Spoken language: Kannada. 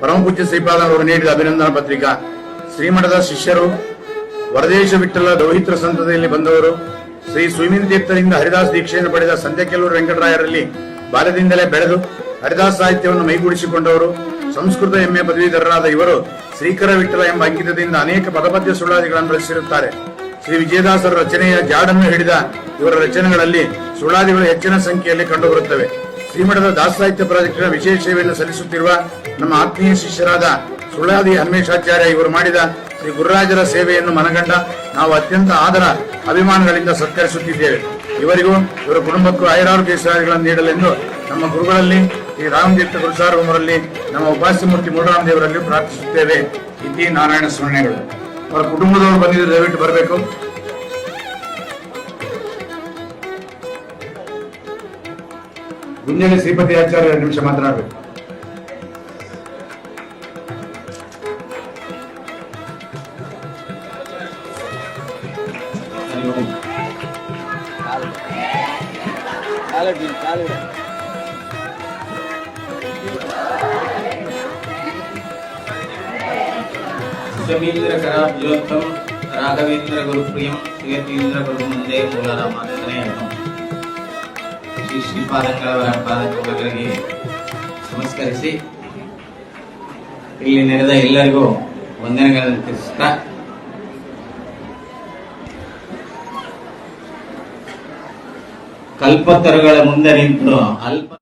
ಪರಮಪೂಜ್ಯ ಶ್ರೀಪಾದ ಅವರು ನೀಡಿದ ಅಭಿನಂದನಾ ಪತ್ರಿಕಾ. ಶ್ರೀಮಠದ ಶಿಷ್ಯರು, ವರದೇಶ ವಿಠಲ ದೌಹಿತ್ರ ಸಂತತಿಯಲ್ಲಿ ಬಂದವರು, ಶ್ರೀ ಸುಮಿನ್ ತೀರ್ಥರಿಂದ ಹರಿದಾಸ್ ದೀಕ್ಷೆಯನ್ನು ಪಡೆದ ಸಂಧ್ಯಕೆಲ್ಲೂರು ವೆಂಕಟರಾಯರಲ್ಲಿ ಬಾಲ್ಯದಿಂದಲೇ ಬೆಳೆದು ಹರಿದಾಸ್ ಸಾಹಿತ್ಯವನ್ನು ಮೈಗೂಡಿಸಿಕೊಂಡವರು, ಸಂಸ್ಕೃತ ಎಂಎ ಪದವೀಧರರಾದ ಇವರು ಶ್ರೀಕರ ವಿಠಲ ಎಂಬ ಅಂಕಿತದಿಂದ ಅನೇಕ ಪದಪದ್ಯ ಸುಳಾದಿಗಳನ್ನು ರಚಿಸಿರುತ್ತಾರೆ ಶ್ರೀ ವಿಜಯದಾಸರ ರಚನೆಯ ಜಾಡನ್ನು ಹಿಡಿದ ಇವರ ರಚನೆಗಳಲ್ಲಿ ಸುಳಾದಿಗಳು ಹೆಚ್ಚಿನ ಸಂಖ್ಯೆಯಲ್ಲಿ ಕಂಡುಬರುತ್ತವೆ. ಶ್ರೀಮಠದ ದಾಸ ಸಾಹಿತ್ಯ ಪ್ರಾಜೆಕ್ಟಿನ ವಿಶೇಷ ಸೇವೆಯನ್ನು ಸಲ್ಲಿಸುತ್ತಿರುವ ನಮ್ಮ ಆತ್ಮೀಯ ಶಿಷ್ಯರಾದ ಸುಳ್ಳಾದಿ ಹನ್ಮೇಶಾಚಾರ್ಯ ಇವರು ಮಾಡಿದ ಶ್ರೀ ಗುರುರಾಜರ ಸೇವೆಯನ್ನು ಮನಗಂಡ ನಾವು ಅತ್ಯಂತ ಆದರ ಅಭಿಮಾನಗಳಿಂದ ಸತ್ಕರಿಸುತ್ತಿದ್ದೇವೆ. ಇವರಿಗೂ, ಇವರ ಕುಟುಂಬಕ್ಕೂ ಆಯುರಾರೋಗ್ಯ ಸೇವೆಗಳನ್ನು ನೀಡಲೆಂದು ನಮ್ಮ ಗುರುಗಳಲ್ಲಿ ಶ್ರೀ ರಾಮತೀರ್ಥ ಗುರುಸಾರ್ವಮರಲ್ಲಿ ನಮ್ಮ ಉಪಾಸ್ಯ ಮೂರ್ತಿ ಮುರುರಾಮ ದೇವರಲ್ಲಿ ಪ್ರಾರ್ಥಿಸುತ್ತೇವೆ. ಇತಿ ನಾರಾಯಣ ಸ್ಮರಣೆಗಳು. ಅವರ ಕುಟುಂಬದವರು ಬಂದಿದ್ದು ದಯವಿಟ್ಟು ಬರಬೇಕು. ಗುಂಜಲಿ ಶ್ರೀಪತಿ ಆಚಾರ್ಯ ಎರಡು ನಿಮಿಷ ಮಾತನಾಡಬೇಕು ಕಾಲಿಡಿ ಕಾಲಿಡಿ ಶಮೀಂದ್ರ ಕರಾಬ್ಜೋತ್ತಮ್ ರಾಘವೇಂದ್ರ ಗುರುಪ್ರಿಯಂ ಶ್ರೀಯತೀಂದ್ರ ಗುರು ಮುಂದೆ ಮೂಲರಾಮಾಂತನೇ ಶ್ರೀ ಶ್ರೀಪಾದಂಗಳವರ ಪಾದಗಳಿಗೆ ನಮಸ್ಕರಿಸಿ. ಇಲ್ಲಿ ನೆರೆದ ಎಲ್ಲರಿಗೂ ವಂದನೆಗಳನ್ನು ತಿಳಿಸುತ್ತಾ ಕಲ್ಪತರುಗಳ ಮುಂದೆ ನಿಂತು ಅಲ್ಪ